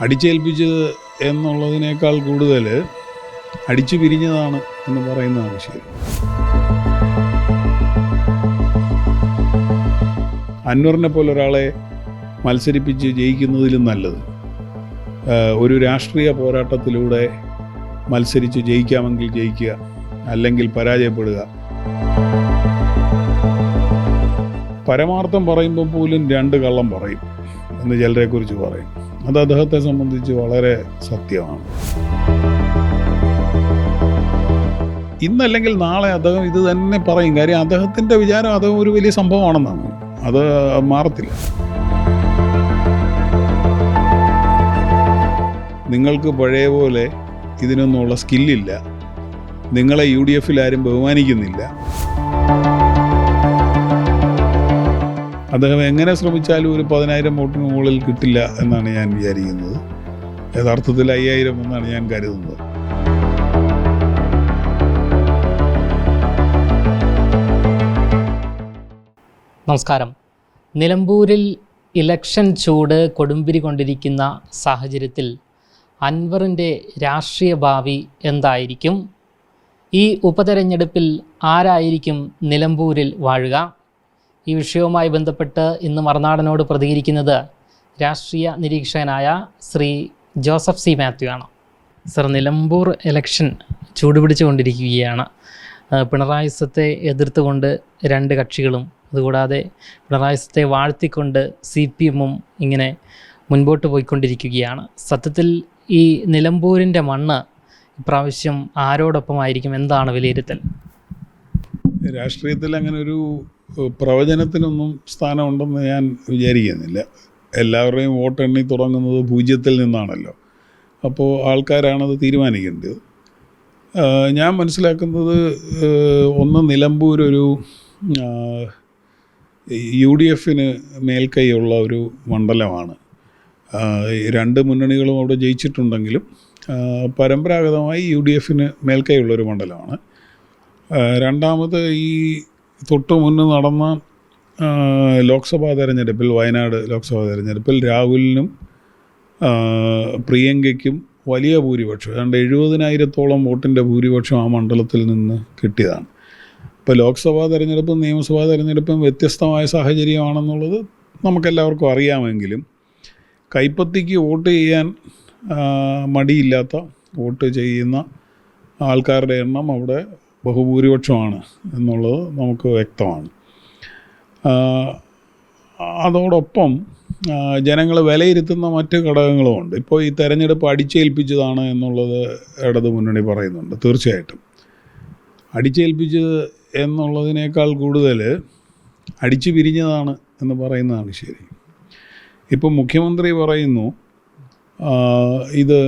അടിച്ചേൽപ്പിച്ചത് എന്നുള്ളതിനേക്കാൾ കൂടുതൽ അടിച്ചു പിരിഞ്ഞതാണ് എന്ന് പറയുന്നതാണ് ശരി അൻവറിനെ പോലെ ഒരാളെ മത്സരിപ്പിച്ച് ജയിക്കുന്നതിലും നല്ലത്. ഒരു രാഷ്ട്രീയ പോരാട്ടത്തിലൂടെ മത്സരിച്ച് ജയിക്കാമെങ്കിൽ ജയിക്കുക അല്ലെങ്കിൽ പരാജയപ്പെടുക. പരമാർത്ഥം പറയുമ്പോൾ പോലും രണ്ട് കള്ളം പറയും എന്ന് ചിലരെക്കുറിച്ച് പറയും. അത് അദ്ദേഹത്തെ സംബന്ധിച്ച് വളരെ സത്യമാണ്. ഇന്നല്ലെങ്കിൽ നാളെ അദ്ദേഹം ഇത് തന്നെ പറയും. കാര്യം അദ്ദേഹത്തിന്റെ വിചാരം അദ്ദേഹം ഒരു വലിയ സംഭവമാണെന്നാണ്. അത് മാറത്തില്ല. നിങ്ങൾക്ക് പഴയ പോലെ ഇതിനൊന്നുമുള്ള സ്കില്ലില്ല നിങ്ങളെ യു ഡി എഫിൽ ആരും ബഹുമാനിക്കുന്നില്ല. അദ്ദേഹം എങ്ങനെ ശ്രമിച്ചാലും ഒരു പതിനായിരം വോട്ടിന് മുകളിൽ കിട്ടില്ല എന്നാണ് ഞാൻ വിചാരിക്കുന്നത്. യഥാർത്ഥത്തിൽ അയ്യായിരം എന്നാണ് ഞാൻ കരുതുന്നത്. നമസ്കാരം. നിലമ്പൂരിൽ ഇലക്ഷൻ ചൂട് കൊടുമ്പിരി കൊണ്ടിരിക്കുന്ന സാഹചര്യത്തിൽ അൻവറിന്റെ രാഷ്ട്രീയ ഭാവി എന്തായിരിക്കും? ഈ ഉപതെരഞ്ഞെടുപ്പിൽ ആരായിരിക്കും നിലമ്പൂരിൽ വാഴുക? ഈ വിഷയവുമായി ബന്ധപ്പെട്ട് ഇന്ന് മറുനാടനോട് പ്രതികരിക്കുന്നത് രാഷ്ട്രീയ നിരീക്ഷകനായ ശ്രീ ജോസഫ് സി മാത്യു ആണ്. സർ നിലമ്പൂർ ഇലക്ഷൻ ചൂടുപിടിച്ചുകൊണ്ടിരിക്കുകയാണ്. പിണറായി സത്തെ എതിർത്തുകൊണ്ട് രണ്ട് കക്ഷികളും അതുകൂടാതെ പിണറായി സത്തെ വാഴ്ത്തിക്കൊണ്ട് സി പി എമ്മും ഇങ്ങനെ മുൻപോട്ട് പോയിക്കൊണ്ടിരിക്കുകയാണ്. സത്യത്തിൽ ഈ നിലമ്പൂരിന്റെ മണ്ണ് ഇപ്രാവശ്യം ആരോടൊപ്പമായിരിക്കും? എന്താണ് വിലയിരുത്തൽ? രാഷ്ട്രീയത്തിൽ അങ്ങനെ ഒരു പ്രവചനത്തിനൊന്നും സ്ഥാനമുണ്ടെന്ന് ഞാൻ വിചാരിക്കുന്നില്ല. എല്ലാവരുടെയും വോട്ട് എണ്ണി തുടങ്ങുന്നത് പൂജ്യത്തിൽ നിന്നാണല്ലോ. അപ്പോൾ ആൾക്കാരാണത് തീരുമാനിക്കേണ്ടത്. ഞാൻ മനസ്സിലാക്കുന്നത് ഒന്ന് നിലമ്പൂർ ഒരു യു ഡി എഫിന് മേൽക്കൈയുള്ള ഒരു മണ്ഡലമാണ്. രണ്ട് മുന്നണികളും അവിടെ ജയിച്ചിട്ടുണ്ടെങ്കിലും പരമ്പരാഗതമായി യു ഡി എഫിന് മേൽക്കൈയുള്ളൊരു മണ്ഡലമാണ് രണ്ടാമത് ഈ തൊട്ട് മുന്ന് നടന്ന ലോക്സഭാ തെരഞ്ഞെടുപ്പിൽ വയനാട് ലോക്സഭാ തെരഞ്ഞെടുപ്പിൽ രാഹുലിനും പ്രിയങ്കയ്ക്കും വലിയ ഭൂരിപക്ഷം. ഏതാണ്ട് എഴുപതിനായിരത്തോളം വോട്ടിന്റെ ഭൂരിപക്ഷം ആ മണ്ഡലത്തിൽ നിന്ന് കിട്ടിയതാണ്. ഇപ്പോൾ ലോക്സഭാ തെരഞ്ഞെടുപ്പും നിയമസഭാ തെരഞ്ഞെടുപ്പും വ്യത്യസ്തമായ സാഹചര്യമാണെന്നുള്ളത് നമുക്കെല്ലാവർക്കും അറിയാമെങ്കിലും കൈപ്പത്തിക്ക് വോട്ട് ചെയ്യാൻ മടിയില്ലാത്ത വോട്ട് ചെയ്യുന്ന ആൾക്കാരുടെ എണ്ണം അവിടെ ബഹുഭൂരിപക്ഷമാണ് എന്നുള്ളത് നമുക്ക് വ്യക്തമാണ്. അതോടൊപ്പം ജനങ്ങൾ വിലയിരുത്തുന്ന മറ്റ് ഘടകങ്ങളുമുണ്ട്. ഇപ്പോൾ ഈ തെരഞ്ഞെടുപ്പ് അടിച്ചേൽപ്പിച്ചതാണ് എന്നുള്ളത് ഇടതു മുന്നണി പറയുന്നുണ്ട് തീർച്ചയായിട്ടും. അടിച്ചേൽപ്പിച്ചത് എന്നുള്ളതിനേക്കാൾ കൂടുതൽ അടിച്ചു പിരിഞ്ഞതാണ് എന്ന് പറയുന്നതാണ് ശരി. ഇപ്പം മുഖ്യമന്ത്രി പറയുന്നു ഇത്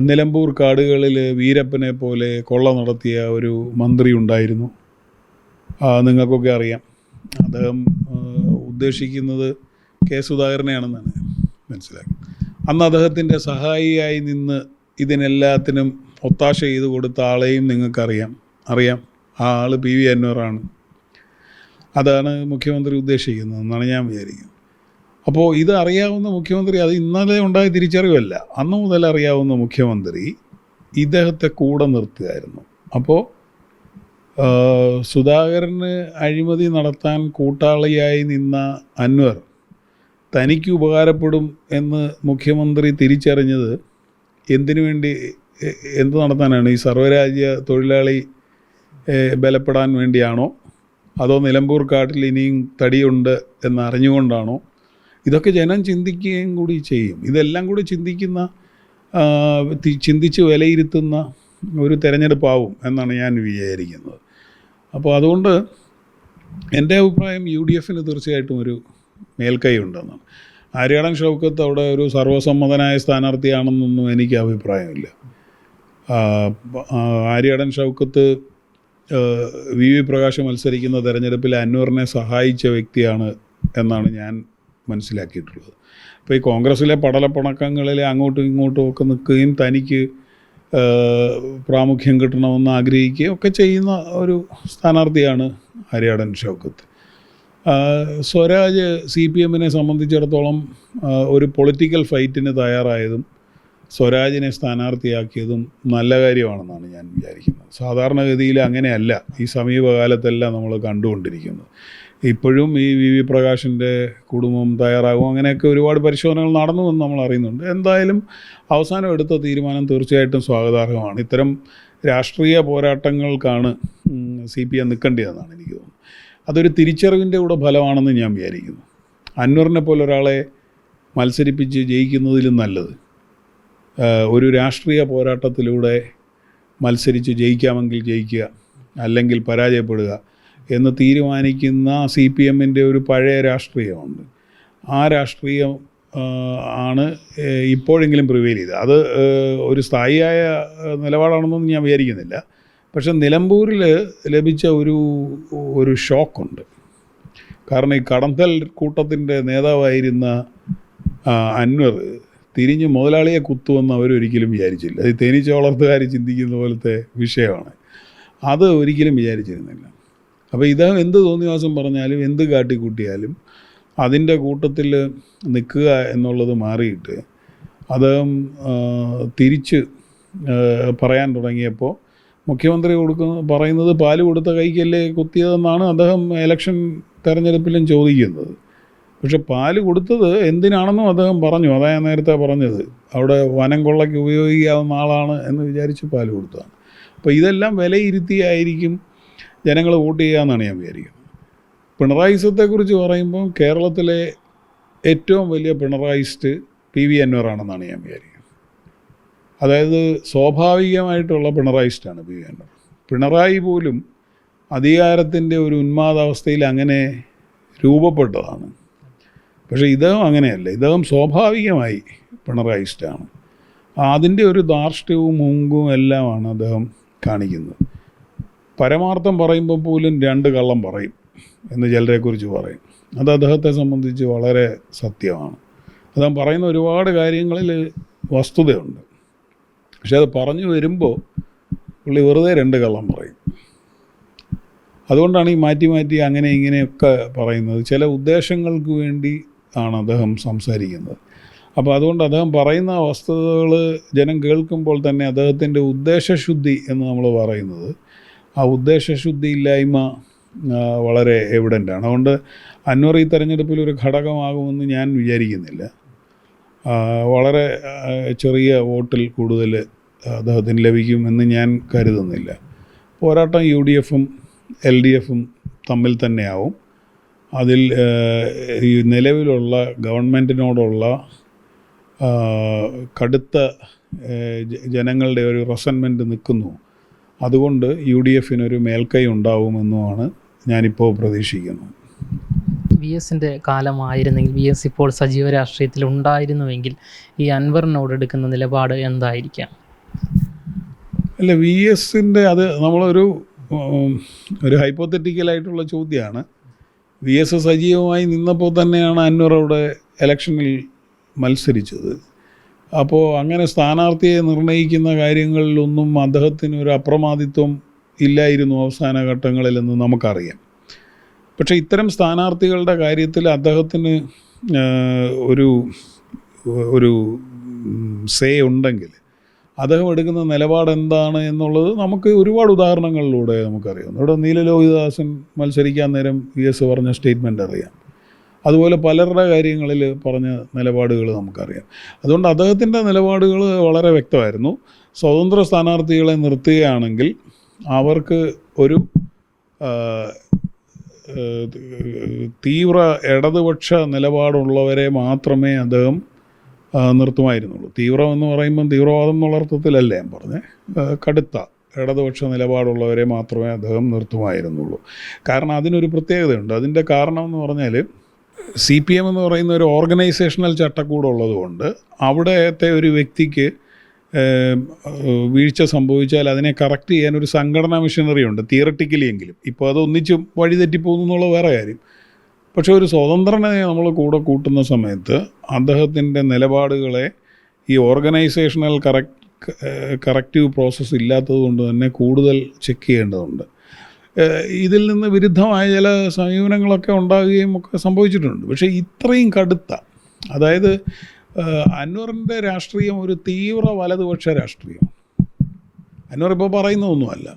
നിലമ്പൂർ കാടുകളിൽ വീരപ്പനെ പോലെ കൊള്ള നടത്തിയ ഒരു മന്ത്രി ഉണ്ടായിരുന്നു. നിങ്ങൾക്കൊക്കെ അറിയാം. അദ്ദേഹം ഉദ്ദേശിക്കുന്നത് കെ സുധാകരനെയാണെന്നാണ് മനസ്സിലാക്കി. അന്ന് അദ്ദേഹത്തിന്റെ സഹായിയായി നിന്ന് ഇതിനെല്ലാത്തിനും ഒത്താശ ചെയ്ത് കൊടുത്ത ആളെയും നിങ്ങൾക്കറിയാം. അറിയാം. ആ ആൾ പി വി അന്വറാണ് അതാണ് മുഖ്യമന്ത്രി ഉദ്ദേശിക്കുന്നത് എന്നാണ് ഞാൻ വിചാരിക്കുന്നത്. അപ്പോൾ ഇത് അറിയാവുന്ന മുഖ്യമന്ത്രി അത് ഇന്നലെ ഉണ്ടായ തിരിച്ചറിവല്ല. അന്ന് മുതൽ അറിയാവുന്ന മുഖ്യമന്ത്രി ഇദ്ദേഹത്തെ കൂടെ നിർത്തുകയായിരുന്നു. അപ്പോൾ സുധാകരന് അഴിമതി നടത്താൻ കൂട്ടാളിയായി നിന്ന അൻവർ തനിക്ക് ഉപകാരപ്പെടും എന്ന് മുഖ്യമന്ത്രി തിരിച്ചറിഞ്ഞത് എന്തിനു വേണ്ടി എന്ത് നടത്താനാണ്? ഈ സർവരാജ്യ തൊഴിലാളി ബലപ്പെടാൻ വേണ്ടിയാണോ? അതോ നിലമ്പൂർ കാട്ടിൽ ഇനിയും തടിയുണ്ട് എന്ന് അറിഞ്ഞുകൊണ്ടാണോ ഇതൊക്കെ ജനം ചിന്തിക്കുകയും കൂടി ചെയ്യും. ഇതെല്ലാം കൂടി ചിന്തിക്കുന്ന ചിന്തിച്ച് വിലയിരുത്തുന്ന ഒരു തിരഞ്ഞെടുപ്പാവും എന്നാണ് ഞാൻ വിചാരിക്കുന്നത്. അപ്പോൾ അതുകൊണ്ട് എന്റെ അഭിപ്രായം യു ഡി എഫിന് തീർച്ചയായിട്ടും ഒരു മേൽക്കൈ ഉണ്ടെന്നാണ് ആര്യാടൻ ഷൗക്കത്ത് അവിടെ ഒരു സർവസമ്മതനായ സ്ഥാനാർത്ഥിയാണെന്നൊന്നും എനിക്ക് അഭിപ്രായമില്ല. ആര്യാടൻ ഷൗക്കത്ത് വി വി പ്രകാശ് മത്സരിക്കുന്ന തെരഞ്ഞെടുപ്പിൽ അന്വറിനെ സഹായിച്ച വ്യക്തിയാണ് എന്നാണ് ഞാൻ മനസ്സിലാക്കിയിട്ടുള്ളത്. അപ്പോൾ ഈ കോൺഗ്രസ്സിലെ പടലപ്പണക്കങ്ങളിൽ അങ്ങോട്ടും ഇങ്ങോട്ടും ഒക്കെ നിൽക്കുകയും തനിക്ക് പ്രാമുഖ്യം കിട്ടണമെന്ന് ആഗ്രഹിക്കുകയും ഒക്കെ ചെയ്യുന്ന ഒരു സ്ഥാനാർത്ഥിയാണ് ഹരിയാടൻ ഷൗക്കത്ത്. സ്വരാജ് സി പി എമ്മിനെ സംബന്ധിച്ചിടത്തോളം ഒരു പൊളിറ്റിക്കൽ ഫൈറ്റിന് തയ്യാറായതും സ്വരാജിനെ സ്ഥാനാർത്ഥിയാക്കിയതും നല്ല കാര്യമാണെന്നാണ് ഞാൻ വിചാരിക്കുന്നത്. സാധാരണഗതിയിൽ അങ്ങനെയല്ല. ഈ സമീപകാലത്തെല്ലാം നമ്മൾ കണ്ടുകൊണ്ടിരിക്കുന്നത്. ഇപ്പോഴും ഈ വി വി പ്രകാശിന്റെ കുടുംബം തയ്യാറാകും. അങ്ങനെയൊക്കെ ഒരുപാട് പരിശോധനകൾ നടന്നു എന്ന് നമ്മൾ അറിയുന്നുണ്ട്. എന്തായാലും അവസാനം എടുത്ത തീരുമാനം തീർച്ചയായിട്ടും സ്വാഗതാർഹമാണ്. ഇത്തരം രാഷ്ട്രീയ പോരാട്ടങ്ങൾക്കാണ് സി പി എം നിൽക്കേണ്ടതെന്നാണ് എനിക്ക് തോന്നുന്നത്. അതൊരു തിരിച്ചറിവിന്റെ കൂടെ ഫലമാണെന്ന് ഞാൻ വിചാരിക്കുന്നു. അൻവറിനെ പോലെ ഒരാളെ മത്സരിപ്പിച്ച് ജയിക്കുന്നതിലും നല്ലത്. ഒരു രാഷ്ട്രീയ പോരാട്ടത്തിലൂടെ മത്സരിച്ച് ജയിക്കാമെങ്കിൽ ജയിക്കുക അല്ലെങ്കിൽ പരാജയപ്പെടുക എന്ന് തീരുമാനിക്കുന്ന സി പി എമ്മിന്റെ ഒരു പഴയ രാഷ്ട്രീയമുണ്ട്. ആ രാഷ്ട്രീയം ആണ് ഇപ്പോഴെങ്കിലും പ്രിവെയിൽ ചെയ്തത്. അത് ഒരു സ്ഥായിയായ നിലപാടാണെന്നൊന്നും ഞാൻ വിചാരിക്കുന്നില്ല. പക്ഷെ നിലമ്പൂരിൽ ലഭിച്ച ഒരു ഒരു ഷോക്കുണ്ട്. കാരണം ഈ കടന്തൽ കൂട്ടത്തിന്റെ നേതാവായിരുന്ന അൻവർ തിരിഞ്ഞ് മുതലാളിയെ കുത്തുമെന്ന് അവരൊരിക്കലും വിചാരിച്ചില്ല. അത് തേനീച്ച വളർത്തുകാർ ചിന്തിക്കുന്ന പോലത്തെ വിഷയമാണ്. അത് ഒരിക്കലും വിചാരിച്ചിരുന്നില്ല. അപ്പോൾ ഇത് എന്ത് തോന്നിവാസം പറഞ്ഞാലും എന്ത് കാട്ടിക്കൂട്ടിയാലും അതിന്റെ കൂട്ടത്തിൽ നിൽക്കുക എന്നുള്ളത് മാറിയിട്ട് അത് തിരിച്ച് പറയാൻ തുടങ്ങിയപ്പോൾ മുഖ്യമന്ത്രി കൊടുക്കുന്ന പറയുന്നത് പാൽ കൊടുത്ത കൈക്കല്ലേ കുത്തിയതെന്നാണ് അദ്ദേഹം ഇലക്ഷൻ തെരഞ്ഞെടുപ്പിലും ചോദിക്കുന്നത്. പക്ഷെ പാൽ കൊടുത്തത് എന്തിനാണെന്നും അദ്ദേഹം പറഞ്ഞു. അതാ ഞാൻ നേരത്തെ പറഞ്ഞത്. അവിടെ വനം കൊള്ളയ്ക്ക് ഉപയോഗിക്കാവുന്ന ആളാണ് എന്ന് വിചാരിച്ച് പാൽ കൊടുത്തതാണ്. അപ്പോൾ ഇതെല്ലാം വിലയിരുത്തിയായിരിക്കും ജനങ്ങൾ വോട്ട് ചെയ്യുക എന്നാണ് ഞാൻ വിചാരിക്കുന്നത്. പിണറായിസത്തെക്കുറിച്ച് പറയുമ്പോൾ കേരളത്തിലെ ഏറ്റവും വലിയ പിണറായിസ്റ്റ് പി വി അൻവറാണെന്നാണ് ഞാൻ വിചാരിക്കുന്നത്. അതായത് സ്വാഭാവികമായിട്ടുള്ള പിണറായിസ്റ്റാണ് പി വി അൻവർ. പിണറായി പോലും അധികാരത്തിന്റെ ഒരു ഉന്മാദാവസ്ഥയിൽ അങ്ങനെ രൂപപ്പെട്ടതാണ്. പക്ഷേ ഇദ്ദേഹം അങ്ങനെയല്ല. ഇദ്ദേഹം സ്വാഭാവികമായി പിണറായിസ്റ്റാണ്. അതിന്റെ ഒരു ധാർഷ്ട്യവും മുങ്കും എല്ലാമാണ് അദ്ദേഹം കാണിക്കുന്നത്. പരമാർത്ഥം പറയുമ്പോൾ പോലും രണ്ട് കള്ളം പറയും എന്ന് ചിലരെക്കുറിച്ച് പറയും. അത് അദ്ദേഹത്തെ സംബന്ധിച്ച് വളരെ സത്യമാണ്. അദ്ദേഹം പറയുന്ന ഒരുപാട് കാര്യങ്ങളിൽ വസ്തുതയുണ്ട്. പക്ഷെ അത് പറഞ്ഞു വരുമ്പോൾ പുള്ളി വെറുതെ രണ്ട് കള്ളം പറയും. അതുകൊണ്ടാണ് ഈ മാറ്റി മാറ്റി അങ്ങനെ ഇങ്ങനെയൊക്കെ പറയുന്നത്. ചില ഉദ്ദേശങ്ങൾക്ക് വേണ്ടി ആണ് അദ്ദേഹം സംസാരിക്കുന്നത്. അപ്പോൾ അതുകൊണ്ട് അദ്ദേഹം പറയുന്ന വസ്തുതകൾ ജനം കേൾക്കുമ്പോൾ തന്നെ അദ്ദേഹത്തിന്റെ ഉദ്ദേശശുദ്ധി എന്ന് നമ്മൾ പറയുന്നത് ആ ഉദ്ദേശശുദ്ധി ഇല്ലായ്മ വളരെ എവിഡന്റ് ആണ്. അതുകൊണ്ട് അൻവർ ഈ തെരഞ്ഞെടുപ്പിൽ ഒരു ഘടകമാകുമെന്ന് ഞാൻ വിചാരിക്കുന്നില്ല. വളരെ ചെറിയ വോട്ടിൽ കൂടുതൽ അദ്ദേഹത്തിന് ലഭിക്കുമെന്ന് ഞാൻ കരുതുന്നില്ല. പോരാട്ടം യു ഡി എഫും എൽ ഡി എഫും തമ്മിൽ തന്നെയാവും. അതിൽ ഈ നിലവിലുള്ള ഗവൺമെന്റിനോടുള്ള കടുത്ത ജനങ്ങളുടെ ഒരു റെസൻമെന്റ് നിൽക്കുന്നു. അതുകൊണ്ട് യു ഡി എഫിനൊരു മേൽക്കൈ ഉണ്ടാവുമെന്നുമാണ് ഞാനിപ്പോൾ പ്രതീക്ഷിക്കുന്നത് വി എസിന്റെ കാലമായിരുന്നെങ്കിൽ വി എസ് ഇപ്പോൾ സജീവ രാഷ്ട്രീയത്തിൽ ഉണ്ടായിരുന്നുവെങ്കിൽ ഈ അൻവറിനോട് എടുക്കുന്ന നിലപാട് എന്തായിരിക്കാം? അല്ല വി എസിന്റെ അത് നമ്മളൊരു ഒരു ഹൈപ്പോത്തറ്റിക്കലായിട്ടുള്ള ചോദ്യമാണ് വി എസ് സജീവമായി നിന്നപ്പോൾ തന്നെയാണ് അൻവർ അവിടെ ഇലക്ഷനിൽ മത്സരിച്ചത്. അപ്പോൾ അങ്ങനെ സ്ഥാനാർത്ഥിയെ നിർണയിക്കുന്ന കാര്യങ്ങളിലൊന്നും അദ്ദേഹത്തിന് ഒരു അപ്രമാദിത്വം ഇല്ലായിരുന്നു അവസാന ഘട്ടങ്ങളിലെന്ന് നമുക്കറിയാം. പക്ഷേ ഇത്തരം സ്ഥാനാർത്ഥികളുടെ കാര്യത്തിൽ അദ്ദേഹത്തിന് ഒരു ഒരു സേ ഉണ്ടെങ്കിൽ അദ്ദേഹം എടുക്കുന്ന നിലപാട് എന്താണ് എന്നുള്ളത് നമുക്ക് ഒരുപാട് ഉദാഹരണങ്ങളിലൂടെ നമുക്കറിയാം. ഇവിടെ നീലലോഹിദാസൻ മത്സരിക്കാൻ നേരം വി എസ് പറഞ്ഞ സ്റ്റേറ്റ്മെന്റ് അറിയാം. അതുപോലെ പലരുടെ കാര്യങ്ങളിൽ പറഞ്ഞ നിലപാടുകൾ നമുക്കറിയാം. അതുകൊണ്ട് അദ്ദേഹത്തിന്റെ നിലപാടുകൾ വളരെ വ്യക്തമായിരുന്നു. സ്വതന്ത്ര സ്ഥാനാർത്ഥികളെ നിർത്തുകയാണെങ്കിൽ അവർക്ക് ഒരു തീവ്ര ഇടതുപക്ഷ നിലപാടുള്ളവരെ മാത്രമേ അദ്ദേഹം നിർത്തുമായിരുന്നുള്ളൂ. തീവ്രം എന്ന് പറയുമ്പം തീവ്രവാദം എന്നുള്ള അർത്ഥത്തിലല്ല ഞാൻ പറഞ്ഞത് കടുത്ത ഇടതുപക്ഷ നിലപാടുള്ളവരെ മാത്രമേ അദ്ദേഹം നിർത്തുമായിരുന്നുള്ളൂ. കാരണം അതിനൊരു പ്രത്യേകതയുണ്ട്. അതിന്റെ കാരണം എന്ന് പറഞ്ഞാൽ സി പി എം എന്ന് പറയുന്ന ഒരു ഓർഗനൈസേഷണൽ ചട്ടക്കൂടുള്ളത് കൊണ്ട് അവിടത്തെ ഒരു വ്യക്തിക്ക് വീഴ്ച സംഭവിച്ചാൽ അതിനെ കറക്റ്റ് ചെയ്യാൻ ഒരു സംഘടനാ മിഷനറി ഉണ്ട് തിയറട്ടിക്കലി എങ്കിലും. ഇപ്പോൾ അത് ഒന്നിച്ച് വഴിതെറ്റിപ്പോകുന്നു എന്നുള്ള വേറെ കാര്യം. പക്ഷെ ഒരു സ്വതന്ത്രനെ നമ്മൾ കൂടെ കൂട്ടുന്ന സമയത്ത് അദ്ദേഹത്തിന്റെ നിലപാടുകളെ ഈ ഓർഗനൈസേഷണൽ കറക്റ്റ് കറക്റ്റീവ് പ്രോസസ്സ് ഇല്ലാത്തത് കൊണ്ട് തന്നെ കൂടുതൽ ചെക്ക് ചെയ്യേണ്ടതുണ്ട്. ഇതിൽ നിന്ന് വിരുദ്ധമായ ചില സമീപനങ്ങളൊക്കെ ഉണ്ടാകുകയും ഒക്കെ സംഭവിച്ചിട്ടുണ്ട്. പക്ഷേ ഇത്രയും കടുത്ത അതായത് അൻവറിന്റെ രാഷ്ട്രീയം ഒരു തീവ്ര വലതുപക്ഷ രാഷ്ട്രീയം അൻവർ ഇപ്പോൾ പറയുന്നതൊന്നുമല്ല.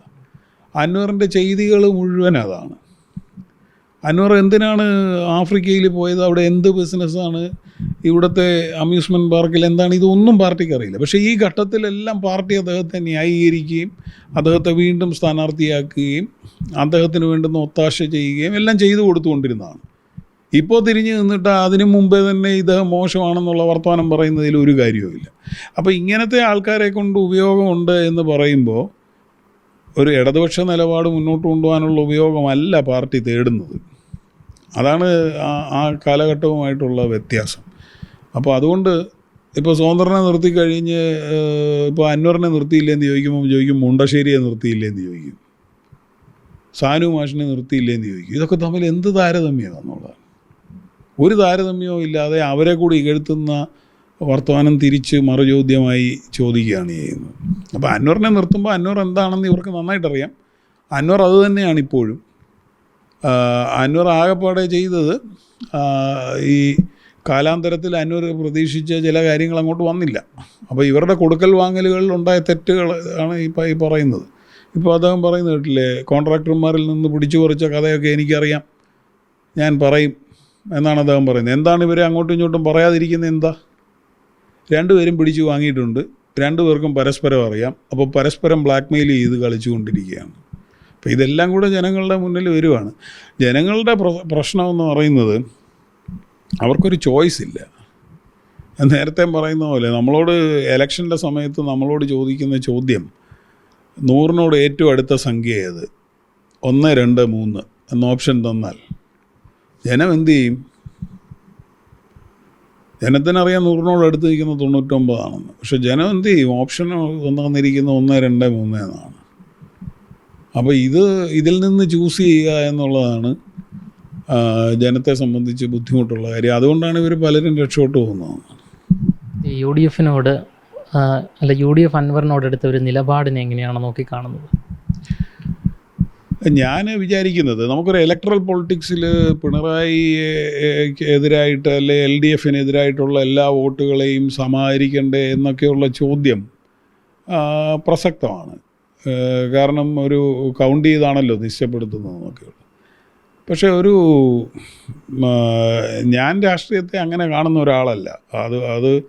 അൻവറിന്റെ ചെയ്തികൾ മുഴുവൻ അതാണ്. അൻവർ എന്തിനാണ് ആഫ്രിക്കയിൽ പോയത്? അവിടെ എന്ത് ബിസിനസ്സാണ് ഇവിടുത്തെ അമ്യൂസ്മെന്റ് പാർക്കിൽ എന്താണ്? ഇതൊന്നും പാർട്ടിക്ക് അറിയില്ല. പക്ഷേ ഈ ഘട്ടത്തിലെല്ലാം പാർട്ടി അദ്ദേഹത്തെ ന്യായീകരിക്കുകയും അദ്ദേഹത്തെ വീണ്ടും സ്ഥാനാർത്ഥിയാക്കുകയും അദ്ദേഹത്തിന് വേണ്ടുന്ന ഒത്താശ ചെയ്യുകയും എല്ലാം ചെയ്തു കൊടുത്തുകൊണ്ടിരുന്നതാണ്. ഇപ്പോൾ തിരിഞ്ഞു നിന്നിട്ട് അതിനു മുമ്പേ തന്നെ ഇദ്ദേഹം മോശമാണെന്നുള്ള വർത്തമാനം പറയുന്നതിൽ ഒരു കാര്യവുമില്ല. അപ്പോൾ ഇങ്ങനത്തെ ആൾക്കാരെ കൊണ്ട് ഉപയോഗമുണ്ട് എന്ന് പറയുമ്പോൾ ഒരു ഇടതുപക്ഷ നിലപാട് മുന്നോട്ട് കൊണ്ടുപോകാനുള്ള ഉപയോഗമല്ല പാർട്ടി തേടുന്നത്. അതാണ് ആ കാലഘട്ടവുമായിട്ടുള്ള വ്യത്യാസം. അപ്പോൾ അതുകൊണ്ട് ഇപ്പോൾ സ്വതന്ത്രനെ നിർത്തി കഴിഞ്ഞ് ഇപ്പോൾ അന്വറിനെ നിർത്തിയില്ലെന്ന് ചോദിക്കുമ്പോൾ ചോദിക്കും മുണ്ടശ്ശേരിയെ നിർത്തിയില്ലെന്ന് ചോദിക്കും. സാനു മാഷിനെ നിർത്തിയില്ലെന്ന് ചോദിക്കും. ഇതൊക്കെ തമ്മിൽ എന്ത് താരതമ്യമാണെന്നുള്ളതാണ്. ഒരു താരതമ്യവും ഇല്ലാതെ അവരെ കൂടി ഇകഴ്ത്തുന്ന വർത്തമാനം തിരിച്ച് മറുചോദ്യമായി ചോദിക്കുകയാണ് ചെയ്യുന്നത്. അപ്പോൾ അന്വറിനെ നിർത്തുമ്പോൾ അന്വർ എന്താണെന്ന് ഇവർക്ക് നന്നായിട്ടറിയാം. അന്വർ അത് തന്നെയാണ് ഇപ്പോഴും. അന്വർ ആകെപ്പാടെ ചെയ്തത് ഈ കാലാന്തരത്തിൽ അന്വർ പ്രതീക്ഷിച്ച ചില കാര്യങ്ങൾ അങ്ങോട്ട് വന്നില്ല. അപ്പോൾ ഇവരുടെ കൊടുക്കൽ വാങ്ങലുകളിൽ ഉണ്ടായ തെറ്റുകൾ ആണ് ഇപ്പോൾ ഈ പറയുന്നത്. ഇപ്പോൾ അദ്ദേഹം പറയുന്നത് കേട്ടില്ലേ കോൺട്രാക്ടർമാരിൽ നിന്ന് പിടിച്ചു പറിച്ച കഥയൊക്കെ എനിക്കറിയാം. ഞാൻ പറയും എന്നാണ് അദ്ദേഹം പറയുന്നത്. എന്താണ് ഇവരെ അങ്ങോട്ടും ഇങ്ങോട്ടും പറയാതിരിക്കുന്നത്? എന്താ? രണ്ടുപേരും പിടിച്ചു വാങ്ങിയിട്ടുണ്ട്. രണ്ടുപേർക്കും പരസ്പരം അറിയാം. അപ്പോൾ പരസ്പരം ബ്ലാക്ക് മെയിൽ ചെയ്ത് കളിച്ചുകൊണ്ടിരിക്കുകയാണ്. അപ്പോൾ ഇതെല്ലാം കൂടെ ജനങ്ങളുടെ മുന്നിൽ വരുവാണ്. ജനങ്ങളുടെ പ്ര- പ്രശ്നമെന്ന് പറയുന്നത് അവർക്കൊരു ചോയ്സ് ഇല്ല. നേരത്തെ പറയുന്ന പോലെ നമ്മളോട് ഇലക്ഷന്റെ സമയത്ത് നമ്മളോട് ചോദിക്കുന്ന ചോദ്യം നൂറിനോട് ഏറ്റവും അടുത്ത സംഖ്യ ഏത്? ഒന്ന് രണ്ട് മൂന്ന് എന്ന ഓപ്ഷൻ തന്നാൽ ജനം എന്തു ചെയ്യും? ജനത്തിനറിയാം നൂറിനോട് അടുത്ത് നിൽക്കുന്ന തൊണ്ണൂറ്റൊമ്പതാണെന്ന്. പക്ഷെ ജനം എന്ത് ചെയ്യും? ഓപ്ഷൻ തന്നിരിക്കുന്ന ഒന്ന് രണ്ട് മൂന്ന് എന്നാണ്. അപ്പോൾ ഇത് ഇതിൽ നിന്ന് ചൂസ് ചെയ്യുക എന്നുള്ളതാണ് ജനത്തെ സംബന്ധിച്ച് ബുദ്ധിമുട്ടുള്ള കാര്യം. അതുകൊണ്ടാണ് ഇവർ പലരും രക്ഷപ്പെട്ടു പോകുന്നത്. യു ഡി എഫിനോട് അല്ല യു ഡി എഫ് അൻവറിനോട് എടുത്ത ഒരു നിലപാടിനെ എങ്ങനെയാണ് നോക്കിക്കാണുന്നത്? ഞാൻ വിചാരിക്കുന്നത് നമുക്കൊരു ഇലക്ട്രൽ പൊളിറ്റിക്സിൽ പിണറായി എതിരായിട്ട് അല്ലെ എൽ ഡി എഫിനെതിരായിട്ടുള്ള എല്ലാ വോട്ടുകളെയും സമാഹരിക്കണ്ടേ എന്നൊക്കെയുള്ള ചോദ്യം പ്രസക്തമാണ്. കാരണം ഒരു കൗണ്ട് ചെയ്താണല്ലോ നിശ്ചയപ്പെടുത്തുന്നതെന്നൊക്കെയുള്ളത് പക്ഷേ ഒരു ഞാൻ രാഷ്ട്രീയത്തെ അങ്ങനെ കാണുന്ന ഒരാളല്ല. അത് അത്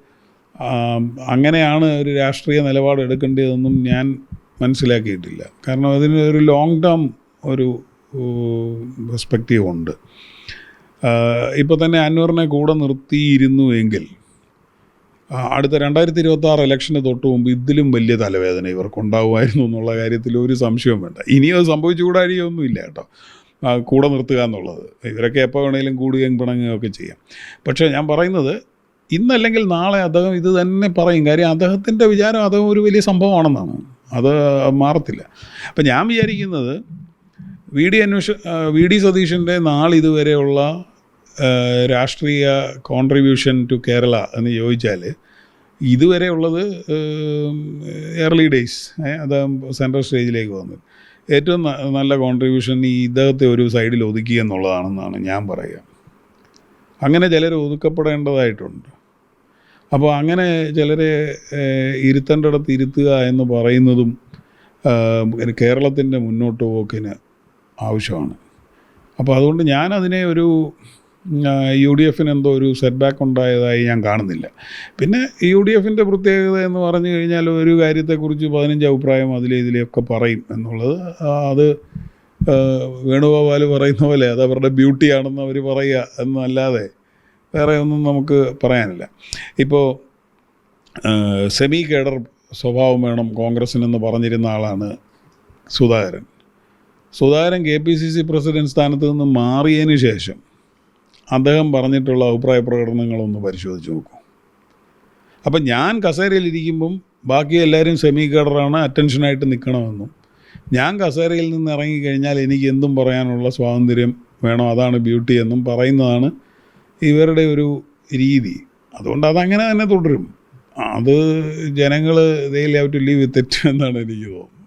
അങ്ങനെയാണ് ഒരു രാഷ്ട്രീയ നിലപാട് എടുക്കേണ്ടതെന്നും ഞാൻ മനസ്സിലാക്കിയിട്ടില്ല. കാരണം അതിന് ഒരു ലോങ് ടേം ഒരു പെർസ്പെക്റ്റീവ് ഉണ്ട്. ഇപ്പോൾ തന്നെ അന്വറിനെ കൂടെ നിർത്തിയിരുന്നു എങ്കിൽ അടുത്ത രണ്ടായിരത്തി ഇരുപത്തി ആറ് ഇലക്ഷന് തൊട്ട് മുമ്പ് ഇതിലും വലിയ തലവേദന ഇവർക്കുണ്ടാവുമായിരുന്നു എന്നുള്ള കാര്യത്തിൽ ഒരു സംശയവും വേണ്ട. ഇനിയും അത് സംഭവിച്ചുകൂടാ കഴിയൊന്നുമില്ല കേട്ടോ. കൂടെ നിർത്തുക എന്നുള്ളത്. ഇവരൊക്കെ എപ്പോൾ വേണമെങ്കിലും കൂടുകയും പിണങ്ങുകയും ഒക്കെ ചെയ്യാം. പക്ഷേ ഞാൻ പറയുന്നത് ഇന്നല്ലെങ്കിൽ നാളെ അദ്ദേഹം ഇത് തന്നെ പറയും. കാര്യം അദ്ദേഹത്തിന്റെ വിചാരം അദ്ദേഹം ഒരു വലിയ സംഭവമാണെന്നാണ്. അത് മാറത്തില്ല. അപ്പം ഞാൻ വിചാരിക്കുന്നത് വി ഡി അന്വേഷ വി ഡി സതീഷിന്റെ നാളിതുവരെയുള്ള രാഷ്ട്രീയ കോൺട്രിബ്യൂഷൻ ടു കേരള എന്ന് ചോദിച്ചാൽ ഇതുവരെയുള്ളത് ഏർലി ഡേയ്സ് അത് സെൻട്രൽ സ്റ്റേജിലേക്ക് വന്നു. ഏറ്റവും നല്ല കോൺട്രിബ്യൂഷൻ ഈ ഇദ്ദേഹത്തെ ഒരു സൈഡിൽ ഒതുക്കി എന്നുള്ളതാണെന്നാണ് ഞാൻ പറയുക. അങ്ങനെ ചിലർ ഒതുക്കപ്പെടേണ്ടതായിട്ടുണ്ട്. അപ്പോൾ അങ്ങനെ ചിലരെ ഇരുത്തേണ്ടിടത്ത് ഇരുത്തുക എന്ന് പറയുന്നതും കേരളത്തിന്റെ മുന്നോട്ട് പോക്കിന് ആവശ്യമാണ്. അപ്പോൾ അതുകൊണ്ട് ഞാൻ അതിനെ ഒരു യു ഡി എഫിന് എന്തോ ഒരു സെറ്റ് ബാക്ക് ഉണ്ടായതായി ഞാൻ കാണുന്നില്ല. പിന്നെ യു ഡി എഫിന്റെ പ്രത്യേകത എന്ന് പറഞ്ഞു കഴിഞ്ഞാൽ ഒരു കാര്യത്തെക്കുറിച്ച് പതിനഞ്ച് അഭിപ്രായം അതിലെ ഇതിലെയൊക്കെ പറയും എന്നുള്ളത് അത് വേണുഗോപാൽ പറയുന്ന പോലെ അത് അവരുടെ ബ്യൂട്ടിയാണെന്ന് അവർ പറയുക എന്നല്ലാതെ വേറെ ഒന്നും നമുക്ക് പറയാനില്ല. ഇപ്പോൾ സെമി കേഡർ സ്വഭാവം വേണം കോൺഗ്രസ്സിനെന്ന് പറഞ്ഞിരുന്ന ആളാണ് Sudhakaran. Sudhakaran K P C C president സ്ഥാനത്ത് നിന്ന് മാറിയതിന് ശേഷം അദ്ദേഹം പറഞ്ഞിട്ടുള്ള അഭിപ്രായ പ്രകടനങ്ങളൊന്ന് പരിശോധിച്ച് നോക്കൂ. അപ്പം ഞാൻ കസേരയിലിരിക്കുമ്പം ബാക്കി എല്ലാവരും സെമി കേഡറാണ് അറ്റൻഷനായിട്ട് നിൽക്കണമെന്നും ഞാൻ കസേരയിൽ നിന്ന് ഇറങ്ങിക്കഴിഞ്ഞാൽ എനിക്ക് എന്തും പറയാനുള്ള സ്വാതന്ത്ര്യം വേണം അതാണ് ബ്യൂട്ടി എന്നും പറയുന്നതാണ് ഇവരുടെ ഒരു രീതി. അതുകൊണ്ട് അതങ്ങനെ തന്നെ തുടരും. അത് ജനങ്ങൾ they have to live with it എന്നാണ് എനിക്ക് തോന്നുന്നത്.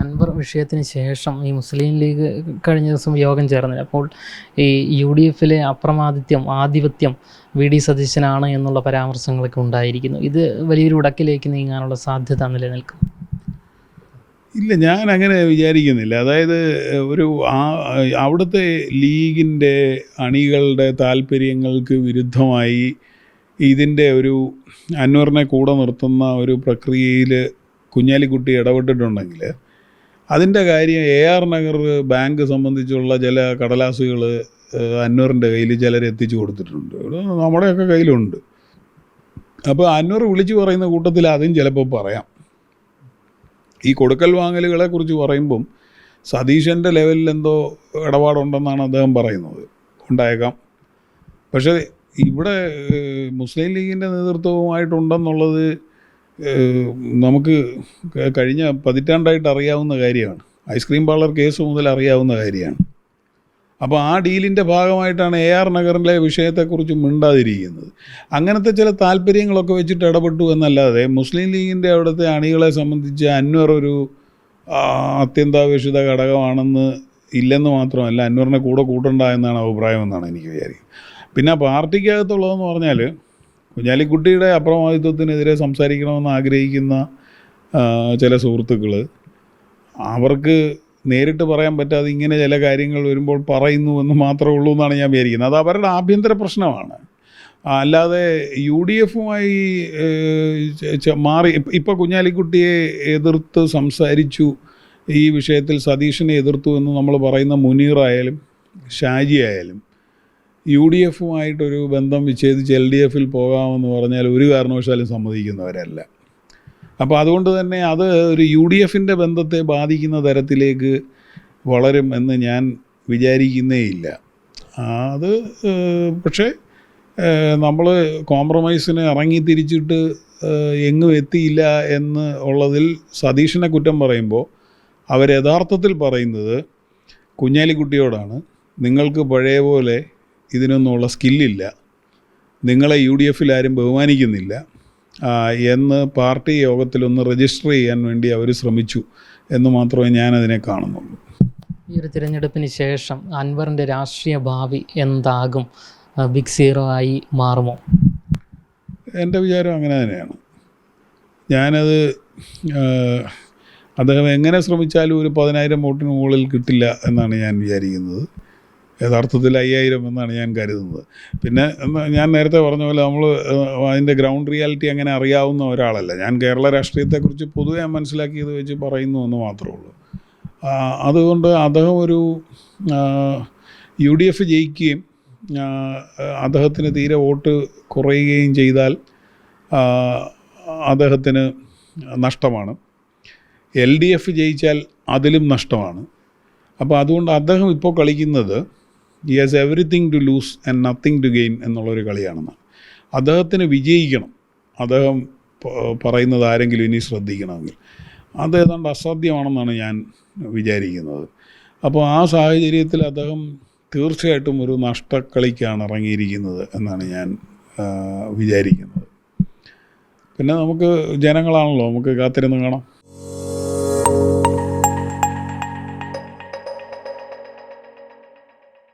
അൻവർ വിഷയത്തിന് ശേഷം ഈ മുസ്ലിം ലീഗ് കഴിഞ്ഞ ദിവസം യോഗം ചേർന്നില്ല. അപ്പോൾ ഈ യു ഡി എഫിലെ അപ്രമാദിത്യം ആധിപത്യം വി ഡി സതീശനാണ് എന്നുള്ള പരാമർശങ്ങളൊക്കെ ഉണ്ടായിരിക്കുന്നു. ഇത് വലിയൊരു ഉടക്കിലേക്ക് നീങ്ങാനുള്ള സാധ്യത നിലനിൽക്കും ഇല്ല ഞാൻ അങ്ങനെ വിചാരിക്കുന്നില്ല. അതായത് ഒരു ആ അവിടുത്തെ ലീഗിന്റെ അണികളുടെ താല്പര്യങ്ങൾക്ക് വിരുദ്ധമായി ഇതിന്റെ ഒരു അന്വറിനെ കൂടെ നിർത്തുന്ന ഒരു പ്രക്രിയയിൽ കുഞ്ഞാലിക്കുട്ടി ഇടപെട്ടിട്ടുണ്ടെങ്കിൽ അതിന്റെ കാര്യം എ ആർ നഗർ ബാങ്ക് സംബന്ധിച്ചുള്ള ചില കടലാസുകൾ അന്വറിന്റെ കയ്യിൽ ചിലർ എത്തിച്ചു കൊടുത്തിട്ടുണ്ട്. നമ്മുടെയൊക്കെ കയ്യിലുണ്ട്. അപ്പോൾ അന്വർ വിളിച്ചു പറയുന്ന കൂട്ടത്തിൽ അതും ചിലപ്പോൾ പറയാം. ഈ കൊടുക്കൽ വാങ്ങലുകളെ കുറിച്ച് പറയുമ്പം സതീശന്റെ ലെവലിൽ എന്തോ ഇടപാടുണ്ടെന്നാണ് അദ്ദേഹം പറയുന്നത്. ഉണ്ടായേക്കാം. പക്ഷേ ഇവിടെ മുസ്ലിം ലീഗിന്റെ നേതൃത്വവുമായിട്ടുണ്ടെന്നുള്ളത് നമുക്ക് കഴിഞ്ഞ പതിറ്റാണ്ടായിട്ട് അറിയാവുന്ന കാര്യമാണ്. ഐസ്ക്രീം പാർലർ കേസ് മുതൽ അറിയാവുന്ന കാര്യമാണ്. അപ്പോൾ ആ ഡീലിന്റെ ഭാഗമായിട്ടാണ് എ ആർ നഗറിലെ വിഷയത്തെക്കുറിച്ച് മിണ്ടാതിരിക്കുന്നത്. അങ്ങനത്തെ ചില താല്പര്യങ്ങളൊക്കെ വെച്ചിട്ട് ഇടപെട്ടു എന്നല്ലാതെ മുസ്ലിം ലീഗിന്റെ അവിടുത്തെ അണികളെ സംബന്ധിച്ച് അന്വർ ഒരു അത്യന്താപേക്ഷിത ഘടകമാണെന്ന് ഇല്ലെന്ന് മാത്രമല്ല അന്വറിനെ കൂടെ കൂട്ടണ്ട എന്നാണ് അഭിപ്രായമെന്നാണ് എനിക്ക് വിചാരിക്കുന്നത്. പിന്നെ പാർട്ടിക്കകത്തുള്ളതെന്ന് പറഞ്ഞാൽ കുഞ്ഞാലിക്കുട്ടിയുടെ അപ്രമാദിത്വത്തിനെതിരെ സംസാരിക്കണമെന്ന് ആഗ്രഹിക്കുന്ന ചില സുഹൃത്തുക്കൾ അവർക്ക് നേരിട്ട് പറയാൻ പറ്റാതെ ഇങ്ങനെ ചില കാര്യങ്ങൾ വരുമ്പോൾ പറയുന്നു എന്ന് മാത്രമേ ഉള്ളൂ എന്നാണ് ഞാൻ വിചാരിക്കുന്നത്. അത് അവരുടെ ആഭ്യന്തര പ്രശ്നമാണ്. അല്ലാതെ യു ഡി എഫുമായി മാറി ഇപ്പോൾ കുഞ്ഞാലിക്കുട്ടിയെ എതിർത്ത് സംസാരിച്ചു ഈ വിഷയത്തിൽ സതീഷിനെ എതിർത്തു എന്ന് നമ്മൾ പറയുന്ന മുനീറായാലും ഷാജി ആയാലും യു ഡി എഫുമായിട്ടൊരു ബന്ധം വിച്ഛേദിച്ച് എൽ ഡി എഫിൽ പോകാമെന്ന് പറഞ്ഞാൽ ഒരു കാരണവശാലും സമ്മതിക്കുന്നവരല്ല. അപ്പോൾ അതുകൊണ്ട് തന്നെ അത് ഒരു യു ഡി എഫിന്റെ ബന്ധത്തെ ബാധിക്കുന്ന തരത്തിലേക്ക് വളരും എന്ന് ഞാൻ വിചാരിക്കുന്നേയില്ല. അത് പക്ഷേ നമ്മൾ കോംപ്രമൈസിന് ഇറങ്ങി തിരിച്ചിട്ട് എങ്ങും എത്തിയില്ല എന്ന് ഉള്ളതിൽ സതീഷിനെ കുറ്റം പറയുമ്പോൾ അവർ യഥാർത്ഥത്തിൽ പറയുന്നത് കുഞ്ഞാലിക്കുട്ടിയോടാണ്. നിങ്ങൾക്ക് പഴയ പോലെ ഇതിനൊന്നുള്ള സ്കില്ലില്ല. നിങ്ങളെ യു ഡി എഫിൽ ആരും ബഹുമാനിക്കുന്നില്ല എന്ന് പാർട്ടി യോഗത്തിലൊന്ന് രജിസ്റ്റർ ചെയ്യാൻ വേണ്ടി അവർ ശ്രമിച്ചു എന്ന് മാത്രമേ ഞാനതിനെ കാണുന്നുള്ളൂ. ഈ ഒരു തിരഞ്ഞെടുപ്പിന് ശേഷം അൻവറിന്റെ രാഷ്ട്രീയ ഭാവി എന്താകും? ബിഗ് സീറോ ആയി മാറുമോ? എന്റെ വിചാരം അങ്ങനെ തന്നെയാണ്. ഞാനത് അദ്ദേഹം എങ്ങനെ ശ്രമിച്ചാലും ഒരു പതിനായിരം വോട്ടിന് മുകളിൽ കിട്ടില്ല എന്നാണ് ഞാൻ വിചാരിക്കുന്നത്. യഥാർത്ഥത്തിൽ അയ്യായിരം എന്നാണ് ഞാൻ കരുതുന്നത്. പിന്നെ ഞാൻ നേരത്തെ പറഞ്ഞ പോലെ നമ്മൾ അതിന്റെ ഗ്രൗണ്ട് റിയാലിറ്റി അങ്ങനെ അറിയാവുന്ന ഒരാളല്ല. ഞാൻ കേരള രാഷ്ട്രീയത്തെക്കുറിച്ച് പൊതുവെ മനസ്സിലാക്കിയത് വെച്ച് പറയുന്നു എന്ന് മാത്രമേ ഉള്ളൂ. അതുകൊണ്ട് അദ്ദേഹം ഒരു യു ഡി എഫ് ജയിക്കുകയും അദ്ദേഹത്തിന് തീരെ വോട്ട് കുറയുകയും ചെയ്താൽ അദ്ദേഹത്തിന് നഷ്ടമാണ്. എൽ ഡി എഫ് ജയിച്ചാൽ അതിലും നഷ്ടമാണ്. അപ്പോൾ അതുകൊണ്ട് അദ്ദേഹം ഇപ്പോൾ കളിക്കുന്നത് ഈ has everything to lose and nothing to gain എന്നുള്ളൊരു കളിയാണെന്ന് അദ്ദേഹത്തിന് വിജയിക്കണം. അദ്ദേഹം പറയുന്നത് ആരെങ്കിലും ഇനി ശ്രദ്ധിക്കണമെങ്കിൽ. അത് ഏതാണ്ട് അസാധ്യമാണെന്നാണ് ഞാൻ വിചാരിക്കുന്നത്. അപ്പോൾ ആ സാഹചര്യത്തിൽ അദ്ദേഹം തീർച്ചയായിട്ടും ഒരു നഷ്ടക്കളിക്കാണ് ഇറങ്ങിയിരിക്കുന്നത് എന്നാണ് ഞാൻ വിചാരിക്കുന്നത്. പിന്നെ നമുക്ക് ജനങ്ങളാണല്ലോ നമുക്ക് കാത്തിരുന്ന് കാണാം.